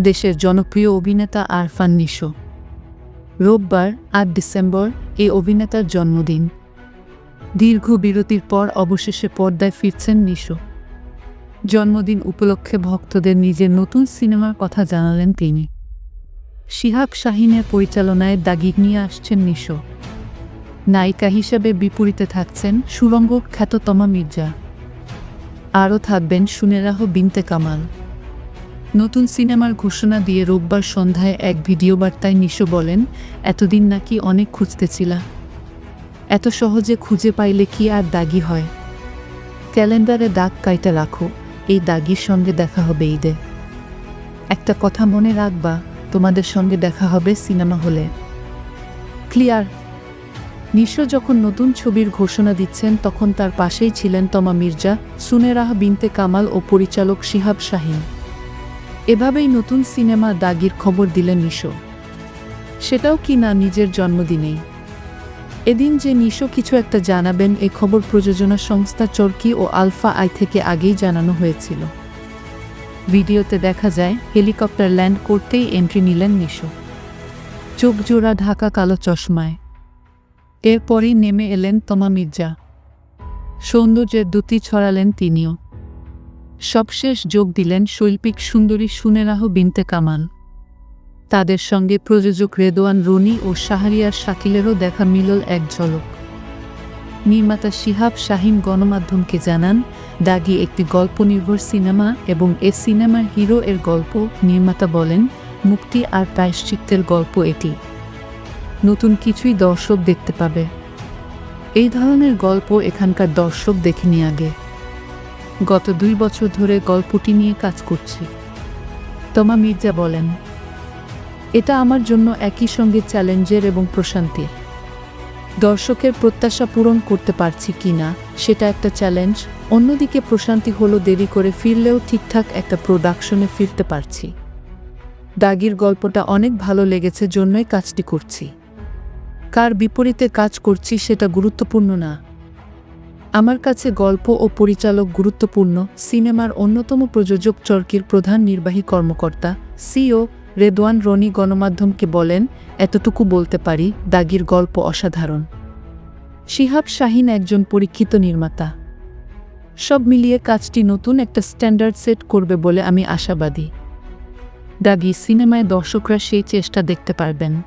দেশের জনপ্রিয় অভিনেতা আরফান নিশো। রোববার, আট ডিসেম্বর এই অভিনেতার জন্মদিন। দীর্ঘ বিরতির পর অবশেষে পর্দায় ফিরছেন নিশো। জন্মদিন উপলক্ষে ভক্তদের নিজের নতুন সিনেমার কথা জানালেন তিনি। শিহাব শাহিনের পরিচালনায় দাগি নিয়ে আসছেন নিশো। নায়িকা হিসেবে বিপরীতে থাকছেন সুরঙ্গ খ্যাততমা মির্জা। আরও থাকবেন সুনেরাহ বিনতে কামাল। নতুন সিনেমার ঘোষণা দিয়ে রোববার সন্ধ্যায় এক ভিডিও বার্তায় নিশো বলেন, এতদিন নাকি অনেক খুঁজতেছিলা। এত সহজে খুঁজে পাইলে কি আর দাগি হয়? ক্যালেন্ডারে দাগ কাইটা রাখো, এই দাগির সঙ্গে দেখা হবে ঈদে। একটা কথা মনে রাখবা, তোমাদের সঙ্গে দেখা হবে সিনেমা হলে। ক্লিয়ার? নিশো যখন নতুন ছবির ঘোষণা দিচ্ছেন, তখন তার পাশেই ছিলেন তমা মির্জা, সুনেরাহ বিনতে কামাল ও পরিচালক শিহাব শাহিন। এভাবেই নতুন সিনেমা দাগির খবর দিলেন নিশো। সেটাও কি না নিজের জন্মদিনেই। এদিন যে নিশো কিছু একটা জানাবেন, এ খবর প্রযোজনা সংস্থা চরকি ও আলফা আই থেকে আগেই জানানো হয়েছিল। ভিডিওতে দেখা যায়, হেলিকপ্টার ল্যান্ড করতেই এন্ট্রি নিলেন নিশো। চোখ জোড়া ঢাকা কালো চশমায়। এরপরই নেমে এলেন তমা মির্জা। সৌন্দর্যের দুটি ছড়ালেন তিনিও। সবশেষ যোগ দিলেন শৈল্পিক সুন্দরী সুনেরাহ বিনতে কামাল। তাদের সঙ্গে প্রযোজক রেদোয়ান রনি ও শাহরিয়ার শাকিলেরও দেখা মিলল এক ঝলক। নির্মাতা শিহাব শাহিন গণমাধ্যমকে জানান, দাগি একটি গল্পনির্ভর সিনেমা এবং এ সিনেমার হিরো এর গল্প, নির্মাতা বলেন, মুক্তি আর প্রায়শ্চিত্তের গল্প এটি। নতুন কিছুই দর্শক দেখতে পাবে। এই ধরনের গল্প এখানকার দর্শক দেখেনি আগে। গত দুই বছর ধরে গল্পটি নিয়ে কাজ করছি। তমা মির্জা বলেন, এটা আমার জন্য একই সঙ্গে চ্যালেঞ্জের এবং প্রশান্তির। দর্শকের প্রত্যাশা পূরণ করতে পারছি কি না, সেটা একটা চ্যালেঞ্জ। অন্যদিকে প্রশান্তি হলো দেরি করে ফিরলেও ঠিকঠাক একটা প্রোডাকশনে ফিরতে পারছি। দাগির গল্পটা অনেক ভালো লেগেছে, জন্যই কাজটি করছি। কার বিপরীতে কাজ করছি সেটা গুরুত্বপূর্ণ না। আমার কাছে গল্প ও পরিচালক গুরুত্বপূর্ণ সিনেমার অন্যতম প্রযোজক চরকির প্রধান নির্বাহী কর্মকর্তা, সিও রেদওয়ান রনি গণমাধ্যমকে বলেন, এতটুকু বলতে পারি, দাগির গল্প অসাধারণ। শিহাব শাহিন একজন পরীক্ষিত নির্মাতা। সব মিলিয়ে কাজটি নতুন একটা স্ট্যান্ডার্ড সেট করবে বলে আমি আশাবাদী। দাগি, সিনেমায় দর্শকরা সেই চেষ্টা দেখতে পারবেন।